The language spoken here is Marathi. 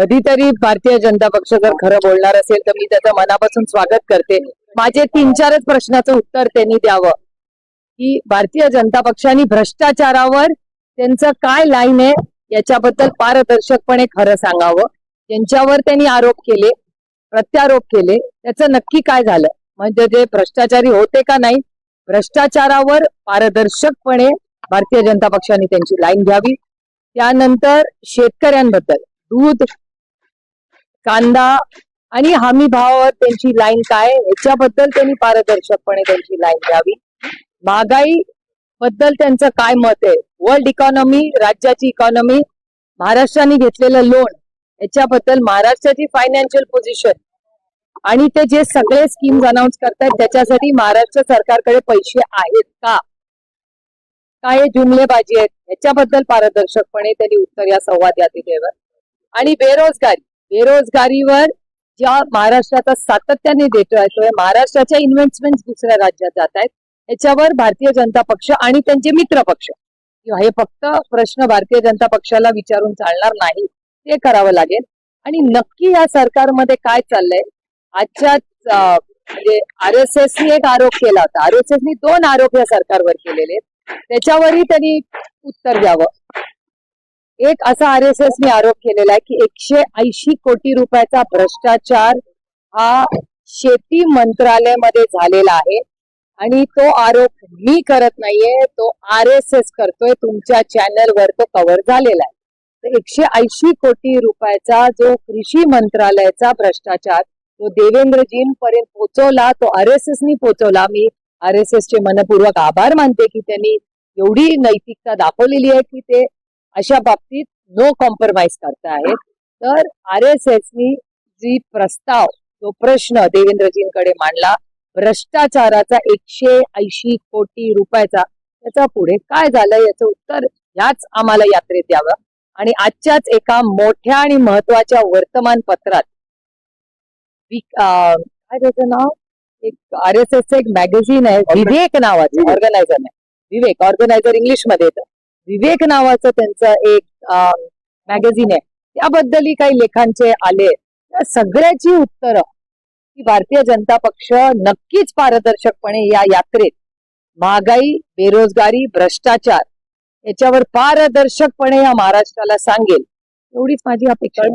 कधीतरी भारतीय जनता पक्ष जर खरं बोलणार असेल तर मी त्याचं मनापासून स्वागत करते. माझे तीन चारच प्रश्नाचं उत्तर त्यांनी द्यावं. की भारतीय जनता पक्षाने भ्रष्टाचारावर त्यांचं काय लाईन आहे याच्याबद्दल पारदर्शकपणे खरं सांगावं. त्यांच्यावर त्यांनी आरोप केले प्रत्यारोप केले. त्याचं नक्की काय झालं? म्हणजे जे भ्रष्टाचारी होते का नाही भ्रष्टाचारावर पारदर्शकपणे भारतीय जनता पक्षाने त्यांची लाईन घ्यावी. त्यानंतर शेतकऱ्यांबद्दल दूध कांदा आणि हमी भावावर त्यांची लाईन काय? याच्याबद्दल त्यांनी पारदर्शकपणे त्यांची लाईन घ्यावी. महागाई बद्दल त्यांचं काय मत आहे? वर्ल्ड इकॉनॉमी राज्याची इकॉनॉमी महाराष्ट्राने घेतलेलं लोन याच्याबद्दल महाराष्ट्राची फायनान्शियल पोझिशन आणि ते जे सगळे स्कीम्स अनाऊन्स करतायत त्याच्यासाठी महाराष्ट्र सरकारकडे पैसे आहेत का? काय जुमलेबाजी आहेत? याच्याबद्दल पारदर्शकपणे त्यांनी उत्तर या संवाद यात्रेवर आणि बेरोजगारी. बेरोजगारीवर ज्या महाराष्ट्राचा सातत्याने देतोय तो आहे महाराष्ट्राच्या इन्व्हेस्टमेंट दुसऱ्या राज्यात जात आहेत. याच्यावर भारतीय जनता पक्ष आणि त्यांचे मित्र पक्ष. हे फक्त प्रश्न भारतीय जनता पक्षाला विचारून चालणार नाही ते करावं लागेल. आणि नक्की या सरकारमध्ये काय चाललंय? आजच्याच म्हणजे आर एस एसनी एक आरोप केला होता. आर एस एसनी दोन आरोप या सरकारवर केलेले आहेत. त्याच्यावरही त्यांनी उत्तर द्यावं. एक असा आर एस एसने आरोप केलेला आहे की एकशे ऐंशी कोटी रुपयाचा भ्रष्टाचार हा शेती मंत्रालयामध्ये झालेला आहे. आणि तो आरोप मी करत नाहीये तो आर एस एस करतोय तुमच्या चॅनलवर तो कव्हर झालेला आहे. तर एकशे ऐंशी कोटी रुपयाचा जो कृषी मंत्रालयाचा भ्रष्टाचार तो देवेंद्रजींपर्यंत पोहोचवला तो आर एस एसनी पोहोचवला. मी आर एस एसचे मनपूर्वक आभार मानते की त्यांनी एवढी नैतिकता दाखवलेली आहे की ते अशा बाबतीत नो कॉम्प्रोमाइज करता आहेत. तर आर एस एसनी जी प्रस्ताव जो प्रश्न देवेंद्रजींकडे मांडला भ्रष्टाचाराचा एकशे ऐंशी कोटी रुपयाचा त्याचा पुढे काय झालं याचं उत्तर ह्याच आम्हाला यात्रेत द्यावं. आणि आजच्याच एका मोठ्या आणि महत्त्वाच्या वर्तमानपत्रात काय त्याचं नाव? एक आर एस एसचं एक मॅगझिन आहे. विवेक नावाचं. ऑर्गनायझर नाही. विवेक. ऑर्गनायझर इंग्लिशमध्ये येतं. विवेक नावाचं त्यांचं एक मॅगझिन आहे. त्याबद्दलही काही लेखांचे आले. त्या सगळ्याची उत्तरं की भारतीय जनता पक्ष नक्कीच पारदर्शकपणे या यात्रेत महागाई बेरोजगारी भ्रष्टाचार याच्यावर पारदर्शकपणे या महाराष्ट्राला सांगेल. एवढीच माझी अपेक्षा